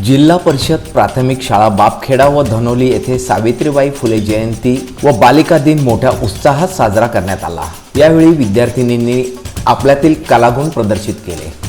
जिल्हा परिषद प्राथमिक शाळा बापखेडा व धनोली येथे सावित्रीबाई फुले जयंती व बालिका दिन मोठ्या उत्साहात साजरा करण्यात आला. यावेळी विद्यार्थिनींनी आपल्यातील कलागुण प्रदर्शित केले.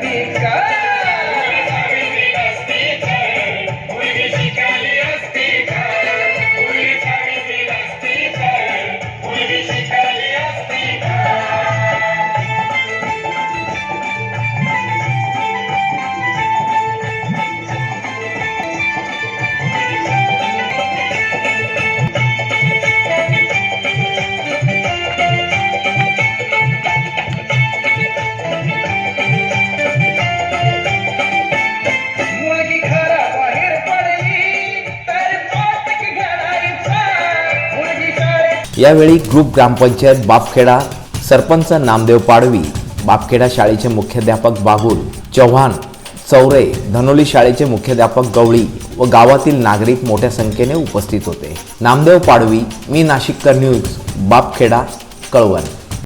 Big. यावेळी ग्रुप ग्रामपंचायत बापखेडा सरपंच नामदेव पाडवी बापखेडा शाळेचे मुख्याध्यापक बागुल चव्हाण चौरे धनोली शाळेचे मुख्याध्यापक गवळी व गावातील नागरिक मोठ्या संख्येने उपस्थित होते. नामदेव पाडवी मी नाशिककर न्यूज बापखेडा कळवण.